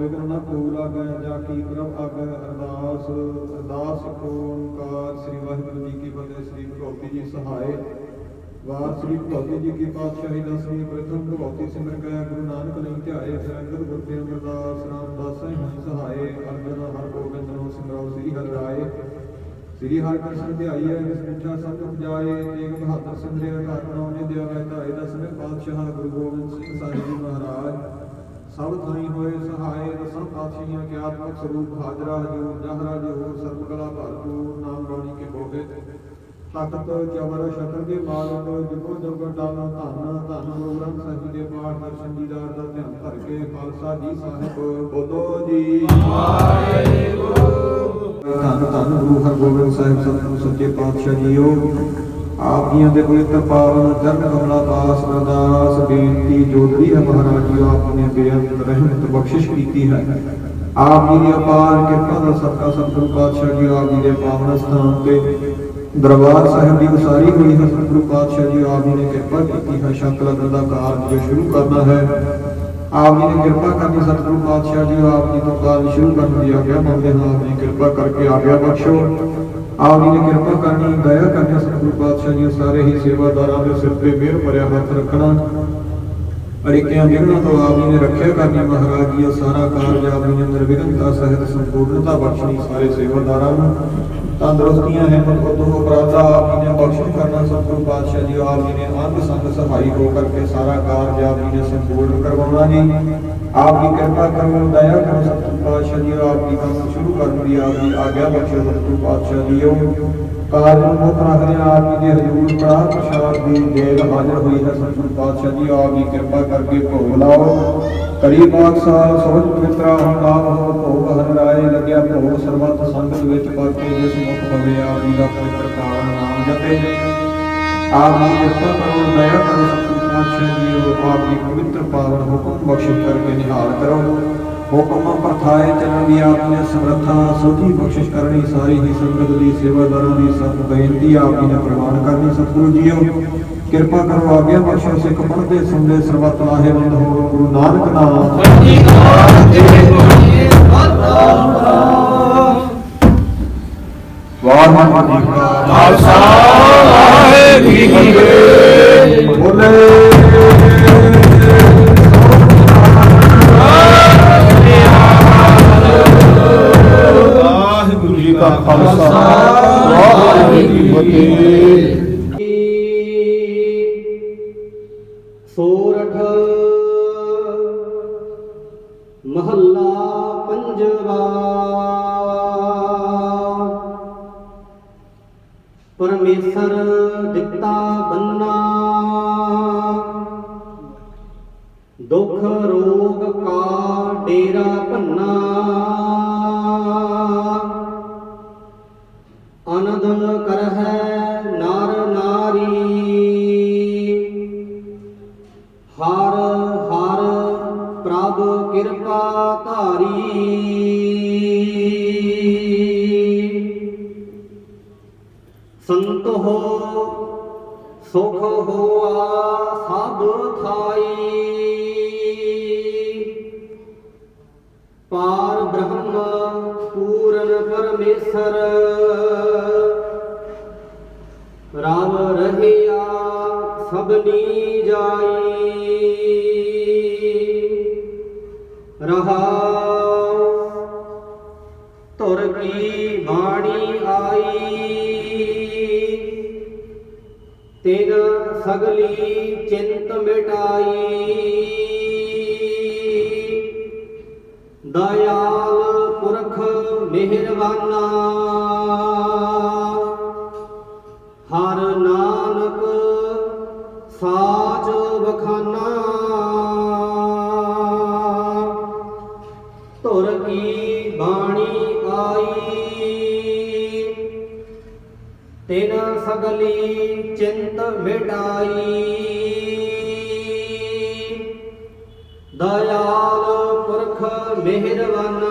ਪੂਰ ਆਗੈ ਜਾ ਕੀ ਪ੍ਰਭ ਆਗੈ ਅਰਦਾਸ। ਅਰਦਾਸ ਇੱਕ ਓੰਕਾਰ ਸ੍ਰੀ ਵਾਹਿਗੁਰੂ ਜੀ ਕੀ ਫਤਿਹ, ਸ੍ਰੀ ਭਗਵਤੀ ਜੀ ਸਹਾਇ। ਵਾਰ ਸ੍ਰੀ ਭਗਵਤੀ ਜੀ ਕੀ ਪਾਤਸ਼ਾਹੀ ਦਸਵੀਂ ਪ੍ਰਥਮ ਭਗਵਤੀ ਸਿਮਰ ਗਿਆ ਗੁਰੂ ਨਾਨਕ ਲਈ ਧਿਆਏ ਸਰੰਗਤ ਗੁਰ ਅਮਰਦਾਸ ਰਾਮਦਾਸ ਹੋਈ ਸਹਾਇ। ਅਰਜਨ ਹਰ ਗੋਬਿੰਦ ਨੂੰ ਸਿਮਰੋ ਸ੍ਰੀ ਹਰਿ ਰਾਏ ਸ੍ਰੀ ਹਰਿ ਕ੍ਰਿਸ਼ਨ ਧਿਆਈਐ ਜਿਸ ਮਿੱਠਾ ਸਤ ਉਪਜਾਏ। ਤੇਗ ਬਹਾਦਰ ਸਿਮਰਿਆ ਕਾਰਨੋ ਨੇ ਦਿਆ ਹੈ ਧਾਏ ਦਸਵੇਂ ਪਾਤਸ਼ਾਹ ਗੁਰੂ ਗੋਬਿੰਦ ਸਿੰਘ ਸਾਹਿਬ ਜੀ ਮਹਾਰਾਜ। ਸਭ ਥਾਈ ਹੋਏ ਸਹਾਏ ਦਸਾਂ ਪਾਤਸ਼ਾਹੀਆਂ ਕੇ ਆਤਮਕ ਸਰੂਪ ਹਾਜ਼ਰਾ ਹਜੂਰ ਜਹਰਾ ਜਹੂਰ ਸਰਬ ਕਲਾ ਭਰਪੂਰ ਨਾਮ ਬਾਣੀ ਕੇ ਬੋਗੇ ਤਖਤ ਚਵਰ ਸ਼ਤਰ ਦੇ ਮਾਲਕ ਜੁਗੋ ਜੁਗ ਡਾਲਾ ਧੰਨ ਧੰਨ ਗੁਰੂ ਗ੍ਰੰਥ ਸਾਹਿਬ ਦੇ ਪਾਠ ਦਰਸ਼ਨ ਦੀਦਾਰ ਦਾ ਧਿਆਨ ਧਰ ਕੇ ਖਾਲਸਾ ਜੀ ਸਾਹਿਬ ਬੋਲੋ ਜੀ। ਧੰਨ ਧੰਨ ਗੁਰੂ ਹਰਗੋਬਿੰਦ ਸਾਹਿਬ ਸਤਿਗੁਰੂ ਸੱਚੇ ਪਾਤਸ਼ਾਹ ਜੀਓ। ਆਪ ਜੀਆਂ ਦੇ ਪਵਿੱਤਰ ਪਾਵਨ ਚਰਨ ਕਮਲਾ ਦਾਸ ਅਰਦਾਸ ਬੇਨਤੀ ਜੋਦਰੀ ਹੈ ਮਹਾਰਾਜ ਜੀ, ਆਪ ਨੇ ਬੇਅੰਤ ਰਹਿਮਤ ਬਖਸ਼ਿਸ਼ ਕੀਤੀ ਹੈ। ਆਪ ਜੀ ਦੀ ਅਪਾਰ ਕਿਰਪਾ ਦਾ ਸਦਕਾ ਸਤਿਗੁਰੂ ਪਾਤਸ਼ਾਹ ਜੀ, ਆਪ ਜੀ ਦੇ ਪਾਵਨ ਸਥਾਨ ਤੇ ਦਰਬਾਰ ਸਾਹਿਬ ਦੀ ਉਸਾਰੀ ਹੋਈ ਹੈ। ਸਤਿਗੁਰੂ ਪਾਤਸ਼ਾਹ ਜੀ, ਆਪ ਜੀ ਨੇ ਕਿਰਪਾ ਕੀਤੀ ਹੈ। ਸ਼ੱਕ ਲਗਨ ਦਾ ਕਾਰਜ ਸ਼ੁਰੂ ਕਰਨਾ ਹੈ। ਆਪ ਜੀ ਨੇ ਕਿਰਪਾ ਕਰਨੀ ਸਤਿਗੁਰੂ ਪਾਤਸ਼ਾਹ ਜੀ, ਆਪ ਜੀ ਤੋਂ ਕਾਰਜ ਸ਼ੁਰੂ ਕਰਨ ਦੀ ਆਗਿਆ ਮੰਗਦੇ ਹਾਂ, ਆਪ ਜੀ ਕਿਰਪਾ ਕਰਕੇ ਆਗਿਆ ਬਖਸ਼ੋ। ਆਪ ਜੀ ਨੇ ਕਿਰਪਾ ਕਰਨੀ, ਦਇਆ ਕਰਨੀ ਸਤਿਗੁਰੂ ਪਾਤਸ਼ਾਹ ਜੀ, ਸਾਰੇ ਹੀ ਸੇਵਾਦਾਰਾਂ ਦੇ ਸਿਰ ਤੇ ਮਿਹਰ ਭਰਿਆ ਹੱਥ ਰੱਖਣਾ। ਅੜਿੱਕਿਆਂ ਵਿਘਨਾਂ ਤੋਂ ਆਪ ਜੀ ਨੇ ਰੱਖਿਆ ਕਰਨੀ ਮਹਾਰਾਜ ਜੀ ਸਾਰਾ ਕਾਰਜ ਆਪ ਜੀ ਨੇ ਨਿਰਵਿਘਨਤਾ ਸਹਿਤ ਸੰਪੂਰਨਤਾ ਬਖਸ਼ਣੀ ਸਾਰੇ ਸੇਵਾਦਾਰਾਂ ਨੂੰ। ਤੰਦਰੁਸਤੀਆਂ ਹੈ ਮਨਕੋਤੋਂ ਉਪਰਾਤਾ ਆਪ ਜੀ ਨੇ ਬਖਸ਼ਿਸ਼ ਕਰਨਾ ਸਤਿਗੁਰੂ ਪਾਤਸ਼ਾਹ ਜੀ ਆਪ ਜੀ ਨੇ ਅੰਗ ਸੰਗ ਸਹਾਈ ਹੋ ਕਰਕੇ ਸਾਰਾ ਕਾਰਜ ਆਪ ਜੀ ਨੇ ਸੰਪੂਰਨ ਕਰਵਾਉਣਾ ਜੀ। ਆਪ ਜੀ ਕਿਰਪਾ ਕਰੋ ਦਇਆ ਕਰੋ ਸਤਿਗੁਰੂ ਪਾਤਸ਼ਾਹ ਜੀ, ਆਪ ਜੀ ਕੰਮ ਸ਼ੁਰੂ ਕਰਨ ਦੀ, ਆਪ ਜੀ ਆਗਿਆ ਬਖਸ਼ੋ ਸਤਿਗੁਰੂ ਪਾਤਸ਼ਾਹ ਜੀਓ ਕਾਰਜ ਨੂੰ ਰੱਖਦੇ ਆਪ ਜੀ ਦੇ ਹਜ਼ੂਰ ਪ੍ਰਾਹ ਪ੍ਰਸ਼ਾਦ ਦੀ ਦੇਗ ਹਾਜ਼ਰ ਹੋਈ ਹੈ। ਸਤਿਗੁਰੂ ਪਾਤਸ਼ਾਹ ਜੀ, ਆਪ ਜੀ ਕਿਰਪਾ ਕਰਕੇ ਭੋਗ ਲਾਓ। ਕਰੀ ਬਾਗ ਸਾਲ ਸੋਚ ਪਵਿੱਤਰਾ ਹੁੰਦਾ ਹੋ ਭੋਗ ਹਰ ਲੱਗਿਆ। ਭੋਗ ਸਰਬੱਤ ਸੰਗਤ ਵਿੱਚ ਪਾਕੇ ਜਿਸ ਮੁਖ ਪਵੇ ਆਪ ਜੀ ਦਾ ਪਵਿੱਤਰ ਨਾਮ ਜਪੇ। ਆਪ ਜੀ ਕਿਰਪਾ ਕਰੋ, ਦਇਆ ਕਰੋ ਸਤਿਗੁਰੂ ਪਾਤਸ਼ਾਹ ਜੀ ਆਪ ਜੀ ਪਵਿੱਤਰ ਪਾਵਨ ਹੁਕਮ ਬਖਸ਼ਿਸ਼ ਕਰਕੇ ਨਿਹਾਲ ਕਰੋ। ਹੁਕਮ, ਪ੍ਰਥਾਏ, ਚੱਲਣ ਦੀ ਆਪ ਨੇ ਸਮਰੱਥਾ, ਸੋਝੀ ਬਖਸ਼ਿਸ਼ ਕਰਨੀ, ਸਾਰੀ ਹੀ ਸੰਗਤ ਦੀ ਸੇਵਾਦਾਰਾਂ ਦੀ ਸਭ ਬੇਨਤੀ ਆਪ ਜੀ ਨੇ ਪ੍ਰਵਾਨ ਕਰਨੀ, ਸਤਿਗੁਰੂ ਜੀਓ, ਕਿਰਪਾ ਕਰੋ ਆਗਿਆ ਬਖਸ਼ੋ ਸਿੱਖ ਪੜ੍ਹਦੇ, ਸੁਣਦੇ, ਸਰਬੱਤ ਲਾਹੇਵੰਦ ਹੋਵੋ, ਗੁਰੂ ਨਾਨਕ ਨਾਮ। ਵਾਹਿਗੁਰੂ ਜੀ ਕਾ ਖਾਲਸਾ, ਵਾਹਿਗੁਰੂ ਜੀ ਕੀ ਸੋਰਠ। ਮਹੱਲਾ ਪੰਜਵਾ। ਪਰਮੇਸ਼ਰ ਦਿੱਤਾ ਬੰਨਾ। ਦੁੱਖ ਰੋਗ ਕਾ ਡੇਰਾ ਭੰਨਾ। ਆਨੰਦ ਕਰਹਿ ਨਰ ਸੰਤ ਹੋ, ਸੁਖ ਹੋਆ ਸਭ ਥਾਈ। ਪਾਰ ਬ੍ਰਹਮ ਪੂਰਨ ਪਰਮੇਸ਼ਰ, ਰਾਮ ਰਹਿਆ ਸਭਨੀ ਜਾਈ। ਰਹਾਉ, ਧੁਰ ਕੀ ਬਾਣੀ ਆਈ। ਸਗਲੀ ਚਿੰਤ ਮਿਟਾਈ। ਦਇਆਲ ਪੁਰਖ ਮਿਹਰਬਾਨਾ। ਹਰ ਨਾਨਕ ਸਾਚ ਬਖਾਨਾ ਧੁਰ ਕੀ ਬਾਣੀ ਆਈ। ਤਿਨ ਸਗਲੀ ਚਿੰਤ ਮਿਟਾਈ। ਦਇਆਲ ਪੁਰਖ ਮਿਹਰਬਾਨਾ